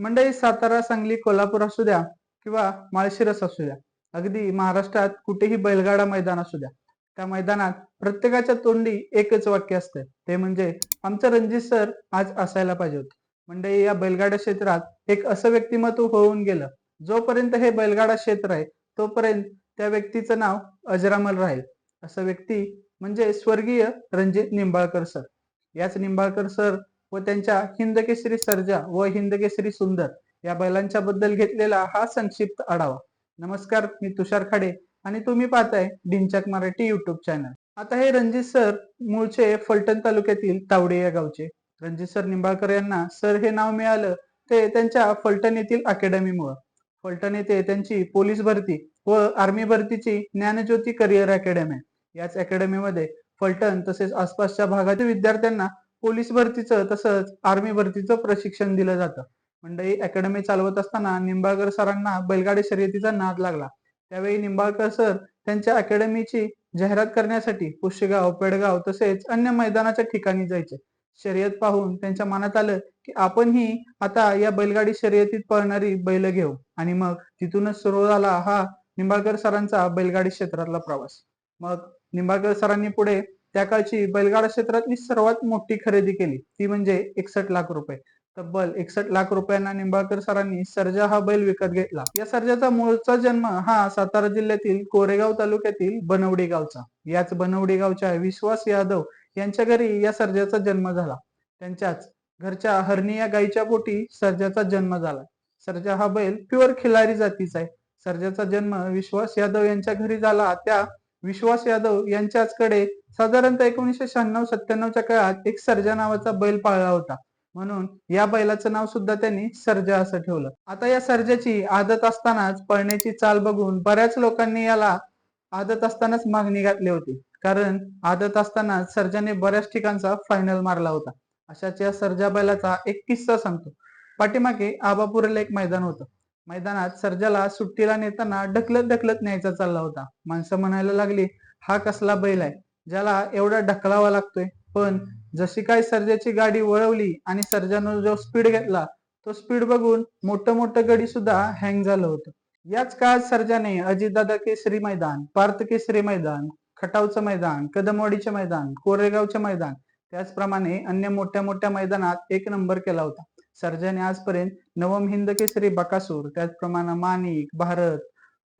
मंडई सातारा सांगली कोल्हापूर असू द्या किंवा माळशिरस असू द्या. अगदी महाराष्ट्रात कुठेही बैलगाडा मैदान असू द्या. त्या मैदानात प्रत्येकाच्या तोंडी एकच वाक्य असतं. ते म्हणजे आमचं रणजित सर आज असायला पाहिजे होतं. मंडई या बैलगाडा क्षेत्रात एक असं व्यक्तिमत्व होऊन गेलं. जोपर्यंत हे बैलगाडा क्षेत्र आहे तोपर्यंत त्या व्यक्तीचं नाव अजरामल राहील. असं व्यक्ती म्हणजे स्वर्गीय रणजित निंबाळकर सर. याच निंबाळकर सर व त्यांच्या हिंदकेसरी सर्जा व हिंदकेसरी सुंदर या बैलांच्या बद्दल घेतलेला हा संक्षिप्त आढावा. नमस्कार मी तुषार खाडे आणि तुम्ही पाहताय डिंचक मराठी युट्यूब चॅनल आता हे रणजित सर मूळचे फलटण तालुक्यातील तावडे या गावचे. रणजित सर निंबाळकर यांना सर हे नाव मिळालं ते त्यांच्या फलटण येथील अकॅडमीमुळे. फलटण येथे त्यांची पोलीस भरती व आर्मी भरतीची ज्ञानज्योती करिअर अकॅडमी. याच अकॅडमीमध्ये फलटण तसेच आसपासच्या भागातील विद्यार्थ्यांना पोलीस भरतीचं तसंच आर्मी भरतीचं प्रशिक्षण दिलं जातं. मंडई अकॅडमी चालवत असताना निंबाळकर सरांना बैलगाडी शर्यतीचा नाद लागला. त्यावेळी निंबाळकर सर त्यांच्या अकॅडमीची जाहिरात करण्यासाठी पुष्यगाव पेडगाव तसेच अन्य मैदानाच्या ठिकाणी जायचे. शर्यत पाहून त्यांच्या मनात आलं की आपणही आता या बैलगाडी शर्यतीत पळणारी बैल घेऊ. आणि मग तिथूनच सुरू झाला हा निंबाळकर सरांचा बैलगाडी क्षेत्रातला प्रवास. मग निंबाळकर सरांनी पुढे त्या काळची बैलगाडा क्षेत्रातली सर्वात मोठी खरेदी केली. ती म्हणजे एकसठ लाख रुपये. तब्बल एकसठ लाख रुपयांना निंबाळकर सरांनी सर्जा हा बैल विकत घेतला. या सर्जाचा मूळचा जन्म हा सातारा जिल्ह्यातील कोरेगाव तालुक्यातील बनवडी गावचा. याच बनवडी गावच्या विश्वास यादव यांच्या घरी या सर्जाचा जन्म झाला. त्यांच्याच घरच्या हरणी या गायीच्या पोटी सर्जाचा जन्म झाला. सर्जा हा बैल प्युअर खिलारी जातीचा आहे. सर्जाचा जन्म विश्वास यादव यांच्या घरी झाला. त्या विश्वास यादव यांच्याचकडे साधारणतः एकोणीसशे शहाण्णव सत्त्याण्णवच्या काळात एक सर्जा नावाचा बैल पाळला होता. म्हणून या बैलाचं नाव सुद्धा त्यांनी सर्जा असं ठेवलं. आता या सर्जाची आदत असतानाच पळण्याची चाल बघून बऱ्याच लोकांनी याला आदत असतानाच मागणी घातली होती. कारण आदत असताना सर्जाने बऱ्याच ठिकाणचा फायनल मारला होता. अशाच या सर्जा बैलाचा एक किस्सा सांगतो. पाठीमागे आबापुरेला एक मैदान होतं. मैदानात सर्जाला सुट्टीला नेताना ढकलत ढकलत न्यायचा चालला होता. माणसं म्हणायला लागली हा कसला बैल आहे ज्याला एवढा ढकलावा लागतोय. पण जशी काय सर्जाची गाडी वळवली आणि सर्जानं जो स्पीड घेतला तो स्पीड बघून मोठं मोठं गडी सुद्धा हँग झालं होतं. याच काळात सर्जाने अजितदादा केसरी मैदान पार्थ केसरी मैदान खटावचं मैदान कदमवाडीचे मैदान कोरेगावचे मैदान त्याचप्रमाणे अन्य मोठ्या मोठ्या मैदानात एक नंबर केला होता. सर्जाने आजपर्यंत नवम हिंद केसरी बकासूर त्याचप्रमाणे माणिक भारत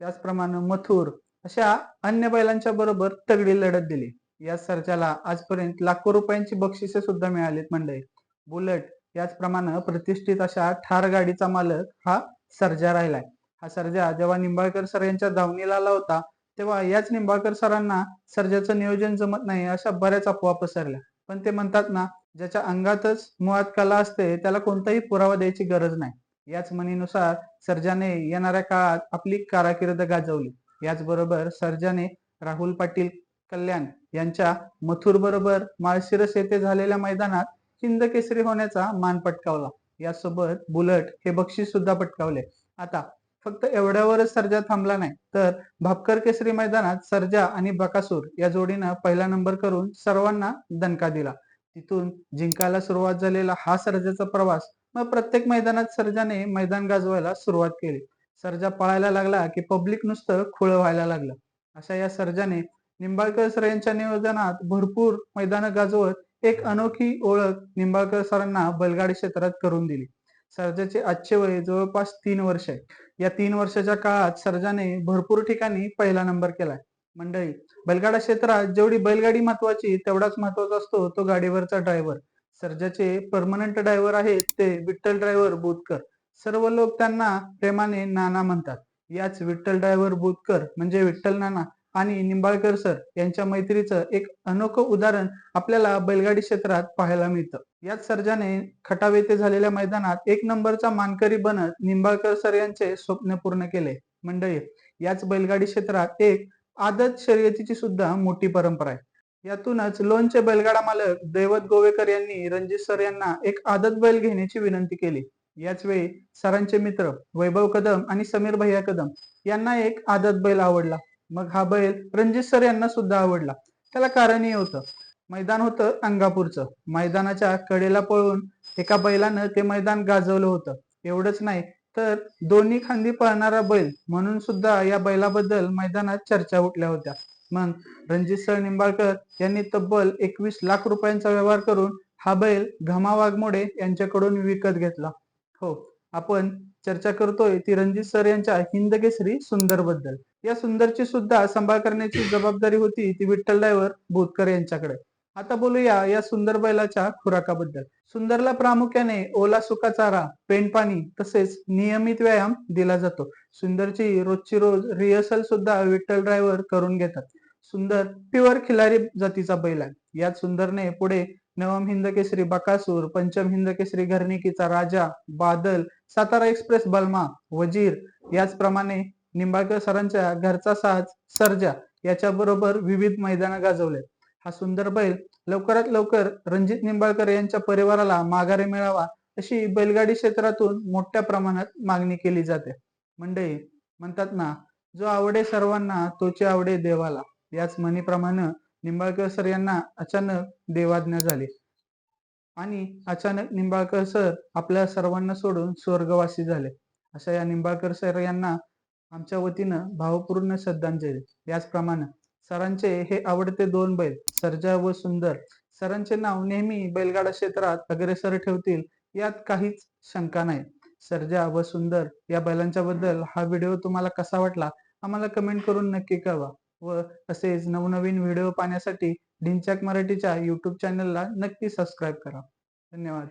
त्याचप्रमाणे मथुर अशा अन्य बैलांच्या बरोबर तगडी लढत दिली. या सर्जाला आजपर्यंत लाखो रुपयांची बक्षिसे सुद्धा मिळालीत मंडळी. बुलेट याचप्रमाणे प्रतिष्ठित अशा ठार गाडीचा मालक हा सर्जा राहिलाय. हा सर्जा जेव्हा निंबाळकर सर यांच्या धावणीला आला होता तेव्हा याच निंबाळकर सरांना सर्जाचं नियोजन जमत नाही अशा बऱ्याच अफवा पसरल्या. पण ते म्हणतात ना ज्याच्या अंगातच मुळात कला असते त्याला कोणताही पुरावा द्यायची गरज नाही. याच म्हणीनुसार सर्जाने येणाऱ्या काळात आपली काराकीर्द गाजवली. याचबरोबर सर्जाने राहुल पाटील कल्याण यांच्या मथुर बरोबर माळशिरस येथे झालेल्या मैदानात हिंद केसरी होण्याचा मान पटकावला. यासोबत बुलट हे बक्षीस सुद्धा पटकावले. आता फक्त एवढ्यावरच सर्जा थांबला नाही तर भापकर केसरी मैदानात सर्जा आणि बकासूर या जोडीनं पहिला नंबर करून सर्वांना दणका दिला. तिथून जिंकायला सुरुवात झालेला हा सर्जाचा प्रवास. मग प्रत्येक मैदानात सर्जाने मैदान गाजवायला सुरुवात केली. सर्जा पळायला लागला की पब्लिक नुसतं खुळ व्हायला लागलं. अशा या सर्जाने निंबाळकर सर यांच्या नियोजनात भरपूर मैदानं गाजवत एक अनोखी ओळख निंबाळकर सरांना बैलगाडी क्षेत्रात करून दिली. सर्जाचे आजचे वय जवळपास तीन वर्ष आहे. या तीन वर्षाच्या काळात सर्जाने भरपूर ठिकाणी पहिला नंबर केलाय. मंडळी बैलगाडा क्षेत्रात जेवढी बैलगाडी महत्वाची तेवढाच महत्त्वाचा असतो तो गाडीवरचा ड्रायव्हर सर्जाचे परमनंट ड्रायव्हर आहेत ते विठ्ठल ड्रायव्हर बोधकर सर्व लोक त्यांना प्रेमाने नाना म्हणतात. याच विठ्ठल ड्रायव्हर बोधकर म्हणजे विठ्ठल नाना आणि निंबाळकर सर यांच्या मैत्रीचं एक अनोखं उदाहरण आपल्याला बैलगाडी क्षेत्रात पाहायला मिळतं. याच सर्जाने खटाव येथे झालेल्या मैदानात एक नंबरचा मानकरी बनत निंबाळकर सर यांचे स्वप्न पूर्ण केले. मंडळी याच बैलगाडी क्षेत्रात एक आदत शर्यतीची सुद्धा मोठी परंपरा आहे. यातूनच लोणचे बैलगाडा मालक दैवत गोवेकर यांनी रणजित सर यांना एक आदत बैल घेण्याची विनंती केली. याच वेळी सरांचे मित्र वैभव कदम आणि समीर भैया कदम यांना एक आदत बैल आवडला. मग हा बैल रणजित सर यांना सुद्धा आवडला. त्याला कारणही होतं. मैदान होतं अंगापूरचं. मैदानाच्या कडेला पळून एका बैलानं ते मैदान गाजवलं होतं. एवढंच नाही तर दोन्ही खांदी पळणारा बैल म्हणून सुद्धा या बैलाबद्दल मैदानात चर्चा उठल्या होत्या. मग रणजित सर निंबाळकर यांनी तब्बल एकवीस लाख रुपयांचा व्यवहार करून हा बैल घमा वाघमोडे यांच्याकडून विकत घेतला. हो आपण चर्चा करतोय ती रणजित सर यांच्या हिंदकेसरी सुंदरबद्दल. या सुंदरची सुद्धा सांभाळ करण्याची जबाबदारी होती ती विठ्ठल डायव्हर भूतकर यांच्याकडे. आता बोलूया या सुंदर बैलाच्या खुराकाबद्दल. सुंदरला प्रामुख्याने ओला सुका चारा पेंडपाणी तसेच नियमित व्यायाम दिला जातो. सुंदरची रोजची रोज रिहर्सल सुद्धा विठ्ठल ड्रायव्हर करून घेतात. सुंदर प्युअर खिलारी जातीचा बैल आहे. यात सुंदरने पुढे नवम हिंद केसरी बकासूर पंचम हिंद केसरी घरणिकीचा राजा बादल सातारा एक्सप्रेस बलमा वजीर याचप्रमाणे निंबाळकर सरांच्या घरचा साज सर्जा याच्याबरोबर विविध मैदान गाजवले हा सुंदर बैल लवकरात लवकर रणजित निंबाळकर यांच्या परिवाराला माघारी मिळावा अशी बैलगाडी क्षेत्रातून मोठ्या प्रमाणात मागणी केली जाते. मंडळी म्हणतात ना जो आवडे सर्वांना तोची आवडे देवाला. याच म्हणीप्रमाणे निंबाळकर सर यांना अचानक देवाज्ञा झाली. आणि अचानक निंबाळकर सर आपल्या सर्वांना सोडून स्वर्गवासी झाले. अशा या निंबाळकर सर यांना आमच्या वतीनं भावपूर्ण श्रद्धांजली. याचप्रमाणे सरांचे हे आवडते दोन बैल सर्जा व सुंदर. सरांचे नाव नेहमी बैलगाडा क्षेत्रात अग्रेसर ठेवतील यात काहीच शंका नाही. सर्जा व सुंदर या बैलांच्या बद्दल हा व्हिडिओ तुम्हाला कसा वाटला आम्हाला कमेंट करून नक्की कळवा. व तसेच नवनवीन व्हिडिओ पाहण्यासाठी ढिंचाक मराठीच्या युट्यूब चॅनलला नक्की सबस्क्राईब करा. धन्यवाद.